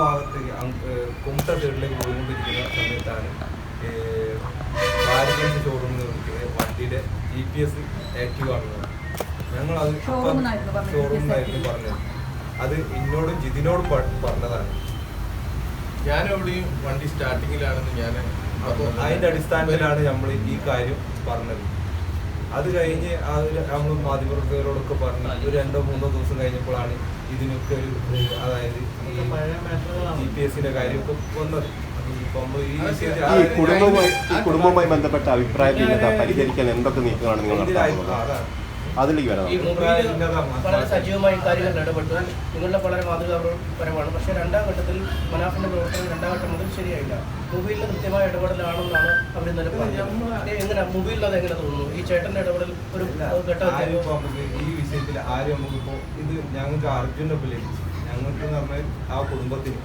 ഭാഗത്ത് കുമട്ട സൈഡിലേക്ക് പോയിക്കൊണ്ടിരിക്കുന്ന സമയത്താണ് ഭാരതീയ ഷോറൂമിൽ വിളിക്കുന്നത് വണ്ടിയുടെ ജി പി എസ് ആക്റ്റീവ് ആണെന്ന് ഞങ്ങൾ അത് ഷോറൂമിലായിരുന്നു പറഞ്ഞത്, അത് എന്നോടും ജിതിനോടും പറഞ്ഞതാണ്. ഞാൻ എവിടെയും വണ്ടി സ്റ്റാർട്ടിങ്ങിലാണെന്ന് ഞാൻ അപ്പോൾ അതിന്റെ അടിസ്ഥാനത്തിലാണ് നമ്മൾ ഈ കാര്യം പറഞ്ഞത്. അത് കഴിഞ്ഞ് അത് നമ്മൾ മാധ്യമപ്രവർത്തകരോടൊക്കെ പറഞ്ഞ ഒരു രണ്ടോ മൂന്നോ ദിവസം കഴിഞ്ഞപ്പോഴാണ് ഇതിനൊക്കെ ഒരു അതായത് ജി പി എസിന്റെ കാര്യമൊക്കെ വന്നത് ഈ ഈ കുടുംബവുമായി ഈ കുടുംബവുമായി ബന്ധപ്പെട്ട അഭിപ്രായ ഭിന്നത പരിഹരിക്കാൻ എന്തൊക്കെ നീക്കമാണ് നിങ്ങൾ നടത്താറുള്ളത്. അതിലേക്ക് വരാം ഈ വളരെ സജീവമായി കാര്യങ്ങൾ ഇടപെട്ടു നിങ്ങളുടെ വളരെ മാതൃകാപരമാണ്. പക്ഷേ രണ്ടാം ഘട്ടത്തിൽ മനാഫിന്റെ പ്രവർത്തനം രണ്ടാം ഘട്ടം മുതൽ ശരിയായില്ല. മൊബൈലിന് കൃത്യമായ ഇടപെടലാണെന്നാണ് അവർ ഇന്നലെ പറഞ്ഞത്. എങ്ങനെ? മൊബൈലിൽ അത് എങ്ങനെ തോന്നുന്നു? ഈ ചേട്ടന്റെ ഇടപെടൽ ഒരു ഘട്ടത്തിൽ ഈ ആരും നമുക്കിപ്പോൾ ഇത് ഞങ്ങൾക്ക് അർജുന്റെ ഒപ്പം ലഭിച്ചു. ഞങ്ങൾക്ക് എന്ന് പറഞ്ഞാൽ ആ കുടുംബത്തിന്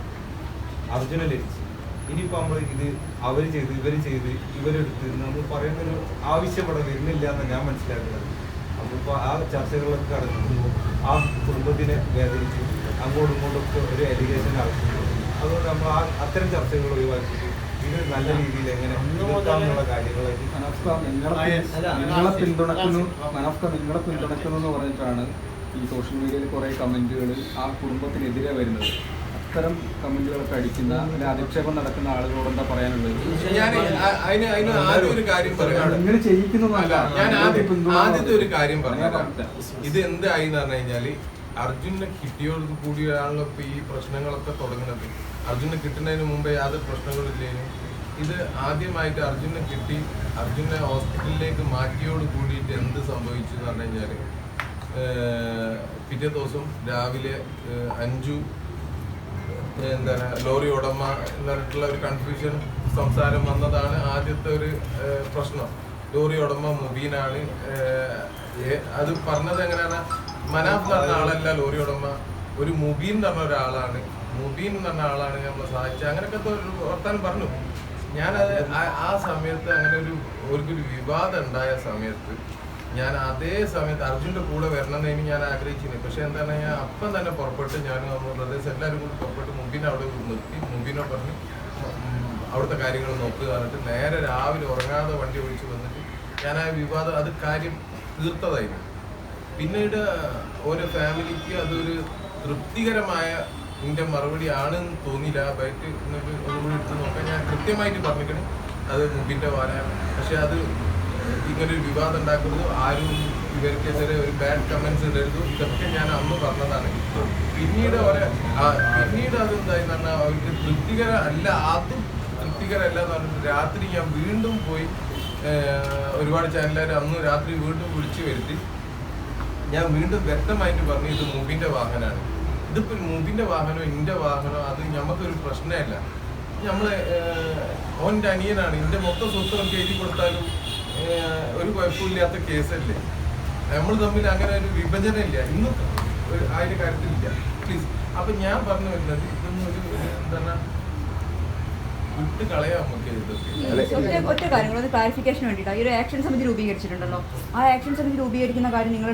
അർജുനെ ലഭിച്ചു. ഇനിയിപ്പോൾ നമ്മൾ ഇത് അവർ ചെയ്ത് ഇവർ ചെയ്ത് ഇവരെടുത്ത് നമ്മൾ പറയുന്ന ഒരു ആവശ്യപ്പെടെ വരുന്നില്ല എന്ന് ഞാൻ മനസ്സിലാക്കുന്നത്. അപ്പോൾ ആ ചർച്ചകളിലൊക്കെ കടക്കുമ്പോൾ ആ കുടുംബത്തിനെ വേദനിച്ച് അങ്ങോട്ടും ഇങ്ങോട്ടും ഒക്കെ ഒരു എലിഗേഷൻ ആവശ്യമുണ്ട് അതുകൊണ്ട് നമ്മൾ ആ അത്തരം ചർച്ചകൾ ഒഴിവാക്കിയിട്ട് ഇത് നല്ല രീതിയിൽ എങ്ങനെ മനസ്ക നിങ്ങളെ പിന്തുണക്കുന്നു മനസ്ക നിങ്ങളെ പിന്തുണക്കുന്നു എന്ന് പറഞ്ഞിട്ടാണ് ഈ സോഷ്യൽ മീഡിയയിൽ കുറേ കമന്റുകൾ ആ കുടുംബത്തിനെതിരെ വരുന്നത്. അത്തരം കമന്റുകളൊക്കെ അടിക്കുന്ന അല്ലെങ്കിൽ അധിക്ഷേപം നടക്കുന്ന ആളുകളോട് എന്താ പറയാനുള്ളത്? ഞാൻ അ- അതിന് അതിന് ഒരു കാര്യം പറയാം നിങ്ങൾ ചെയ്യിക്കുന്നതല്ല ഞാൻ ആദ്യത്തെ ഒരു കാര്യം പറഞ്ഞുതരാം. ഇത് എന്തായി എന്ന് പറഞ്ഞു കഴിഞ്ഞാൽ അർജുനെ കിട്ടിയോട് കൂടിയാണല്ലോ ഇപ്പൊ ഈ പ്രശ്നങ്ങളൊക്കെ തുടങ്ങുന്നത്. അർജുനെ കിട്ടുന്നതിന് മുമ്പേ യാതൊരു പ്രശ്നങ്ങളില്ലേനും ഇത് ആദ്യമായിട്ട് അർജുനെ കിട്ടി അർജുനെ ഹോസ്പിറ്റലിലേക്ക് മാറ്റിയോട് കൂടിയിട്ട് എന്ത് സംഭവിച്ചു എന്ന് പറഞ്ഞു കഴിഞ്ഞാൽ പിറ്റേ ദിവസം രാവിലെ അഞ്ചു എന്താണ് ലോറി ഉടമ എന്ന് പറഞ്ഞിട്ടുള്ള ഒരു കൺഫ്യൂഷൻ സംസാരം വന്നതാണ് ആദ്യത്തെ ഒരു പ്രശ്നം. ലോറി ഉടമ മുബീനാണ് അത് പറഞ്ഞത് എങ്ങനെയാണ്? മനാഫ് പറഞ്ഞ ആളല്ല ലോറി ഉടമ. ഒരു മുബീൻ പറഞ്ഞ ഒരാളാണ്. മുബീൻ എന്ന് പറഞ്ഞ ആളാണ് നമ്മളെ സഹായിച്ചത്. അങ്ങനെയൊക്കെ ഒരു വർത്താനം പറഞ്ഞു. ഞാനത് ആ- സമയത്ത് അങ്ങനെ ഒരു ഒരു വിവാദം ഉണ്ടായ സമയത്ത് ഞാൻ അതേ സമയത്ത് അർജുന്റെ കൂടെ വരണമെന്നതിന് ഞാൻ ആഗ്രഹിച്ചിരുന്നു. പക്ഷെ എന്താണ് ഞാൻ അപ്പം തന്നെ പുറപ്പെട്ട് ഞാൻ ബ്രദേഴ്സ് എല്ലാവരും കൂടി പുറപ്പെട്ട് മുമ്പിനെ അവിടെ നിർത്തി. മുമ്പിനെ പറഞ്ഞ് അവിടുത്തെ കാര്യങ്ങൾ നോക്കുക എന്നിട്ട് നേരെ രാവിലെ ഉറങ്ങാതെ വണ്ടി ഓടിച്ച് വന്നിട്ട് ഞാൻ ആ വിവാദം അത് കാര്യം തീർത്തതായിരുന്നു. പിന്നീട് ഓരോ ഫാമിലിക്ക് അതൊരു തൃപ്തികരമായ ഇതിന്റെ മറുപടി ആണെന്ന് തോന്നിയില്ല. ബൈറ്റ് എന്നിട്ട് ഒന്നുകൂടി എടുത്ത് നോക്കാൻ ഞാൻ കൃത്യമായിട്ട് പറഞ്ഞിരിക്കണേ. അത് മുമ്പിന്റെ വാരാണ്. പക്ഷെ അത് ഇങ്ങനൊരു വിവാദം ഉണ്ടാക്കുന്നത് ആരും ഇവർക്കെതിരെ ഒരു ബാഡ് കമന്റ്സ് ഇടരുത്. ഇതൊക്കെ ഞാൻ അന്ന് പറഞ്ഞതാണ്. പിന്നീട് അവരെ പിന്നീട് അതെന്തായി പറഞ്ഞാൽ അവർക്ക് തൃപ്തികര അല്ല അതും തൃപ്തികരല്ല എന്ന് പറഞ്ഞിട്ട് രാത്രി ഞാൻ വീണ്ടും പോയി ഒരുപാട് ചാനലുകാർ അന്ന് രാത്രി വീണ്ടും വിളിച്ചു വരുത്തി. ഞാൻ വീണ്ടും വ്യക്തമായിട്ട് പറഞ്ഞു ഇത് മുബിന്റെ വാഹനമാണ്. ഇതിപ്പോ മുബിന്റെ വാഹനം എന്റെ വാഹനം അത് ഞമ്മക്കൊരു പ്രശ്നമല്ല ഞമ്മൾ ഓന്റെ അനിയനാണ്. എന്റെ മൊത്തം സ്വത്ത് ഒക്കെ എഴുതി കൊടുത്താലും ഒരു കുഴപ്പമില്ലാത്ത കേസല്ലേ. നമ്മൾ തമ്മിൽ അങ്ങനെ ഒരു വിഭജനം ഇല്ല ഇന്നും ആ കാര്യത്തിലില്ല. പ്ലീസ് അപ്പൊ ഞാൻ പറഞ്ഞു വരുന്നത് ഇതൊന്നും ഒരു എന്താ നമുക്ക് ഒറ്റ കാര്യങ്ങൾ ക്ലാരിഫിക്കേഷൻ വേണ്ടിയിട്ടാണ് ഈ ഒരു ആക്ഷൻ സമിതി രൂപീകരിച്ചിട്ടുണ്ടല്ലോ. ആ ആക്ഷൻ സമിതി രൂപീകരിക്കുന്ന കാര്യം നിങ്ങൾ